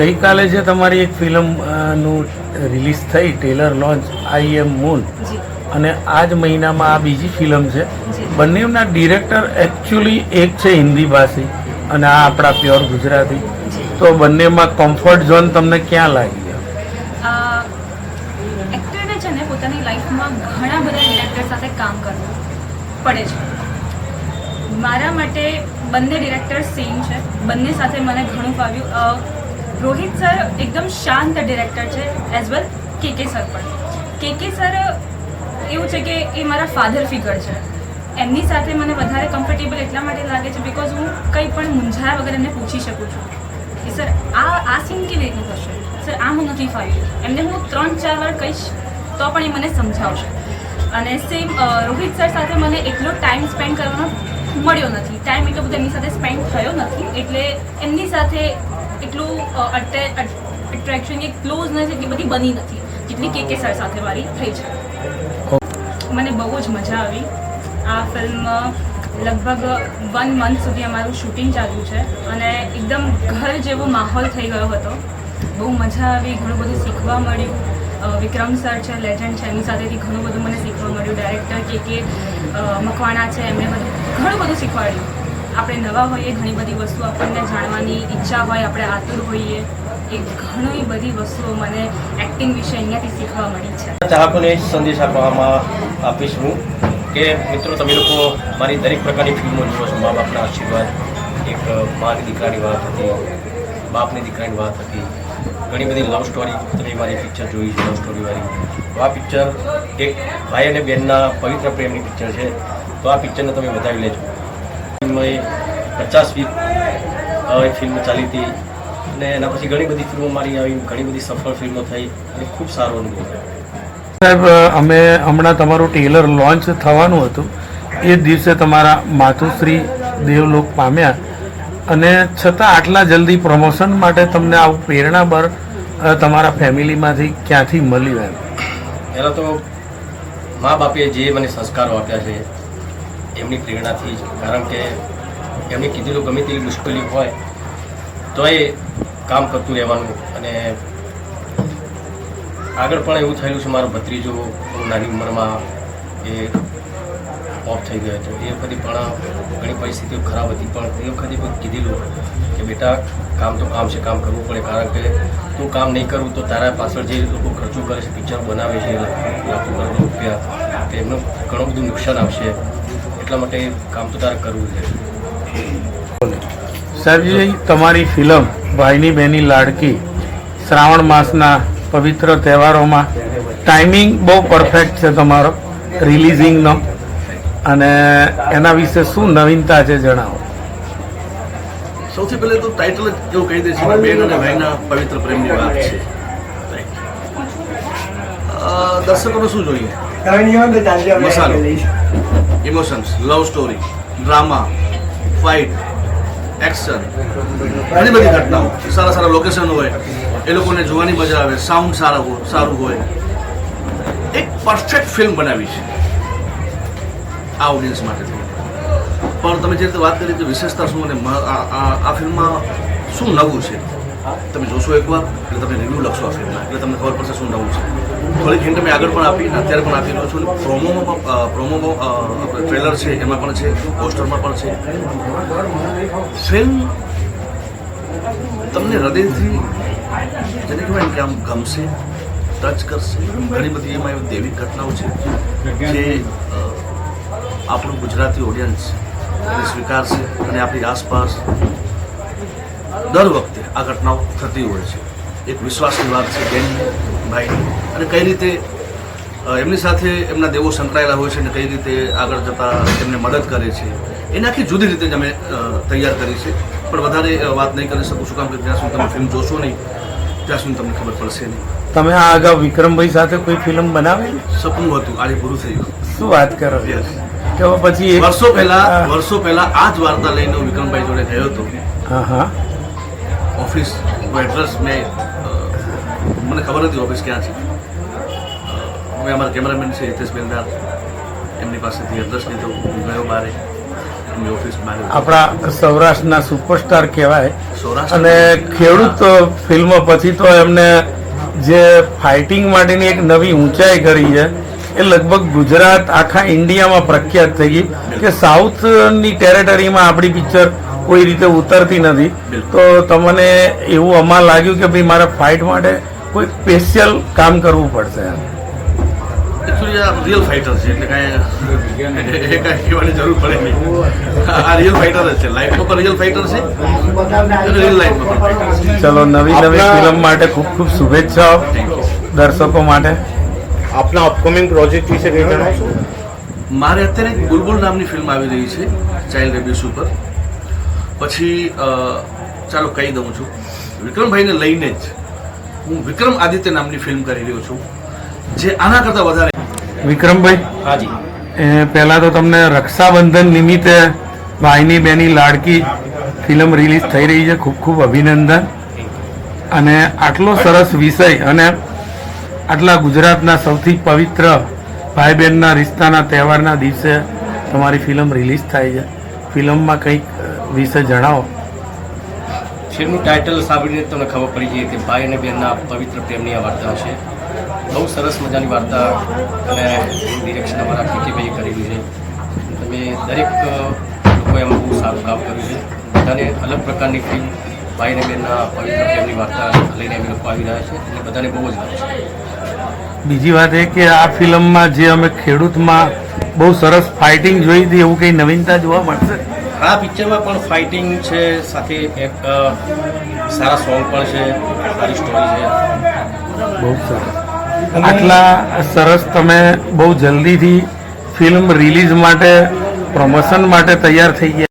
ગઈકાલે જે તમારી એક ફિલ્મનું રિલીઝ થઈ trailer launch I am Moon અને આ જ મહિનામાં આ બીજી ફિલ્મ છે. બંનેના ડિરેક્ટર એકચ્યુઅલી એક છે હિન્દી ભાષી અને આ આપણા પ્યોર ગુજરાતી. તો બંનેમાં કમ્ફર્ટ ઝોન તમને ક્યાં લાગી એક્ટરને છે ને પોતાની લાઈફમાં ઘણા બધા ડિરેક્ટર સાથે કામ કરવું પડે છે. મારા માટે બંને ડિરેક્ટર સેમ છે. બંને સાથે મને ઘણું ફાવ્યું. રોહિત સર એકદમ શાંત ડિરેક્ટર છે એઝ વેલ કે કે સર પણ. કે કે સર, એવું છે કે એ મારા ફાધર ફિગર છે. એમની સાથે મને વધારે કમ્ફર્ટેબલ એટલા માટે લાગે છે બિકોઝ હું કંઈ પણ મૂંઝાયા વગર એમને પૂછી શકું છું. કે સર, આ આ સીન કેવી રીતનું થશે? સર આમ નથી ફાવ્યું એમને હું ત્રણ, ચાર વાર કહીશ, તો પણ એ મને સમજાવશે. અને સેમ રોહિત સર સાથે મને એટલો ટાઈમ સ્પેન્ડ કરવાનો મળ્યો નથી. ટાઈમ એટલો બધો એમની સાથે સ્પેન્ડ થયો નથી. એટલે એમની સાથે એટલું અટ્રેક્શન કે ક્લોઝનેસ એટલી બધી બની નથી, જેટલી કે કે સર સાથે મારી થઈ છે. મને બહુ જ મજા આવી. આ ફિલ્મ લગભગ વન મંથ સુધી અમારું શૂટિંગ ચાલ્યું છે અને એકદમ ઘર જેવો માહોલ થઈ ગયો હતો. બહુ મજા આવી, ઘણું બધું શીખવા મળ્યું. વિક્રમ સર છે લેજન્ડ છે, એમની સાથેથી ઘણું બધું મને શીખવા મળ્યું. ડાયરેક્ટર કે કે મકવાણા છે, એમણે બધું ઘણું બધું શીખવાડ્યું. આપણે નવા હોઈએ, ઘણી બધી વસ્તુ આપણને જાણવાની ઈચ્છા હોય, આપણે આતુર હોઈએ, એ ઘણી બધી વસ્તુઓ મને એક્ટિંગ વિશે અહીંયાથી શીખવા મળી છે. ચાહકોને સંદેશ આપવામાં આપીશ હું કે, મિત્રો, તમે લોકો મારી દરેક પ્રકારની ફિલ્મો જુઓ છો. મા બાપના આશીર્વાદ, એક માની દીકરાની વાત હતી, બાપની દીકરાની વાત હતી. ઘણી બધી લવ સ્ટોરી તમે મારી પિક્ચર જોઈ છે લવ સ્ટોરીવાળી તો આ પિક્ચર એક ભાઈ અને બહેનના પવિત્ર પ્રેમની પિક્ચર છે. તો આ પિક્ચરને તમે વધાવી લેજો. ફિલ્મએ પચાસ વીક એક ફિલ્મ ચાલી હતી. અને એના પછી ઘણી બધી ફિલ્મો મારી આવી ઘણી બધી સફળ ફિલ્મો થઈ અને ખૂબ સારો અનુભવ સાહેબ અમે હમણાં તમારું ટેલર લોન્ચ થવાનું હતું. એ દિવસે તમારા માતુશ્રી દેવલોક પામ્યા. અને છતાં આટલા જલ્દી પ્રમોશન માટે તમને આવું પ્રેરણાબળ અ, તમારા ફેમિલીમાંથી ક્યાંથી મળી એમ પહેલાં તો મા બાપે જે મને સંસ્કારો આપ્યા છે એમની પ્રેરણાથી જ. કારણ કે એમણે કીધેલું ગમે તેવી મુશ્કેલી હોય તો એ કામ કરતું રહેવાનું. અને આગળ પણ એવું થયેલું છે, મારો ભત્રીજો નાની ઉંમરમાં એ ઓફ થઈ ગયો હતો. એ વખતે પણ ઘણી પરિસ્થિતિઓ ખરાબ હતી, પણ એ વખતે કોઈ કીધેલું કે બેટા, કામ તો કામ છે, કામ કરવું પડે. કારણ કે તું કામ નહીં કરું તો તારા પાછળ જે લોકો ખર્ચો કરે છે પિક્ચર બનાવે છે, લાખો કરોડો રૂપિયા તેમનું ઘણું બધું નુકસાન આવશે. એટલા માટે કામ તો તારે કરવું છે. સાહેબજી તમારી ફિલ્મ ભાઈની બહેની લાડકી શ્રાવણ માસના પવિત્ર તહેવારોમાં ટાઈમિંગ બહુ પરફેક્ટ છે તમારો રિલીઝિંગનો અને એના વિશે શું નવીનતા છે જણાવો. સૌથી પહેલા તો ટાઇટલ જ એવું કહી દે છે બેન અને ભાઈના પવિત્ર પ્રેમની વાત છે. દર્શકોને શું જોઈએ? મસાલો. Emotions love story drama fight action ઘણી બધી ઘટનાઓ. સારા સારા લોકેશન હોય. એ લોકોને જોવાની મજા આવે. સાઉન્ડ સારા હોય સારું હોય. એક પરફેક્ટ ફિલ્મ બનાવી છે. આ ઓડિયન્સ માટે. પણ તમે જે રીતે વાત કરી કે વિશેષતા શું અને આ ફિલ્મમાં શું નવું છે? તમે જોશો એકવાર એટલે તમે રિવ્યૂ લખશો આ ફિલ્મના એટલે તમને ખબર પડશે શું નવું છે. થોડીક હિન્ટ મેં આગળ પણ આપી, અત્યારે પણ આપી રહ્યો છું. અને પણ પ્રોમોમાં ટ્રેલર છે, એમાં પણ છે પોસ્ટરમાં પણ છે. ફિલ્મ તમને હૃદયથી, જેને કહેવાય કે આમ ગમશે ટચ કરશે. ઘણી બધી એમાં એવી દૈવિક ઘટનાઓ છે, જે આપણું ગુજરાતી ઓડિયન્સ એને સ્વીકારશે અને આપણી આસપાસ દર વખતે આ ઘટનાઓ થતી હોય છે. એક વિશ્વાસની વાત છે બેનની ભાઈની અને કઈ રીતે એમની સાથે એમના દેવો સંકળાયેલા હોય છે અને કઈ રીતે આગળ જતા એમને મદદ કરે છે એને આખી જુદી રીતે જ અમે તૈયાર કરી છે. પણ વધારે વાત નહીં કરી શકું છું કારણ કે જ્યાં સુધી તમે ફિલ્મ જોશો નહીં ત્યાં સુધી તમને ખબર પડશે નહીં. તમે આ અગાઉ વિક્રમભાઈ સાથે કોઈ ફિલ્મ બનાવેલી? સપનું હતું આજે પૂરું થયું શું વાત કરો યસ કે પછી વર્ષો પહેલા વર્ષો પહેલા આ જ વાર્તા લઈને વિક્રમભાઈ જોડે ગયો હતો. હા હા. ઓફિસ એડ્રેસ મેં મને ખબર નથી ઓફિસ ક્યાં છે. હવે અમારા કેમેરામેન છે હિતેશ બેલદાર. એમની પાસેથી એડ્રેસ લીધો. હું ગયો બારે. એમની ઓફિસ બારે. આપણા સૌરાષ્ટ્રના સુપરસ્ટાર કહેવાય. સૌરાષ્ટ્ર? અને ખેડૂત ફિલ્મ પછી તો એમને જે ફાઇટિંગ માટેની એક નવી ઊંચાઈ કરી છે એ લગભગ ગુજરાત આખા ઇન્ડિયામાં પ્રખ્યાત થઈ ગઈ. કે સાઉથની ટેરેટરીમાં આપણી પિક્ચર કોઈ રીતે ઉતરતી નથી. તો તમને એવું આમાં લાગ્યું કે ભાઈ મારે ફાઇટ માટે કોઈ સ્પેશિયલ કામ કરવું પડશે આ રિયલ ફાઇટર છે એટલે કાંઈ કાંઈ કહેવાની જરૂર પડે નહીં. આ રિયલ ફાઇટર છે. લાઈફમાં પણ રિયલ ફાઇટર છે રિયલ લાઈફમાં પણ ચલો નવી નવી ફિલ્મ માટે ખૂબ ખૂબ શુભેચ્છાઓ દર્શકો માટે. આપના અપકમિંગ પ્રોજેક્ટ વિશે કંઈ જણાવશો? મારે અત્યારે બુલબુલ નામની ફિલ્મ આવી રહી છે ચાઇલ્ડ રેબિસ ઉપર. પછી ચાલો કહી દઉં છું. વિક્રમભાઈને લઈને જ હું વિક્રમ આદિત્ય નામની ફિલ્મ કરી રહ્યો છું જે આના કરતાં વધારે વિક્રમભાઈ હાજી એ પહેલાં તો તમને રક્ષાબંધન નિમિત્તે ભાઈની બેની લાડકી ફિલ્મ રિલીઝ થઈ રહી છે. ખૂબ ખૂબ અભિનંદન. અને આટલો સરસ વિષય અને આટલા ગુજરાતના સૌથી પવિત્ર ભાઈ બહેનના રિશ્તાના તહેવારના દિવસે તમારી ફિલ્મ રિલીઝ થાય છે. ફિલ્મમાં કંઈક વિશે જણાવો. ફિલ્મનું ટાઇટલ સાંભળીને તમને ખબર પડી ગઈ કે ભાઈ અને બહેનના પવિત્ર પ્રેમની આ વાર્તા છે. બહુ સરસ મજાની વાર્તા અને ડિરેક્શન અમારા કેકેભાઈએ કરેલું છે. તમે દરેક લોકોએ એમાં બહુ સારું કામ કર્યું છે. બધાને અલગ પ્રકારની ફિલ્મ ભાઈ અને બહેનના પવિત્ર પ્રેમની વાર્તા લઈને અમે લોકો આવી રહ્યા છે અને બધાને બહુ જ ગમે છે. બીજી વાત એ કે આ ફિલ્મમાં જે અમે ખેડૂતમાં બહુ સરસ ફાઇટિંગ જોઈ હતી એવું કંઈ નવીનતા જોવા મળશે? આ પિક્ચરમાં પણ ફાઇટિંગ છે સાથે એક સારા સોંગ પણ છે સારી સ્ટોરી છે. બહુ સરસ. આટલા સરસ તમે બહુ જલ્દીથી ફિલ્મ રિલીઝ માટે પ્રમોશન માટે તૈયાર થઈ ગયા.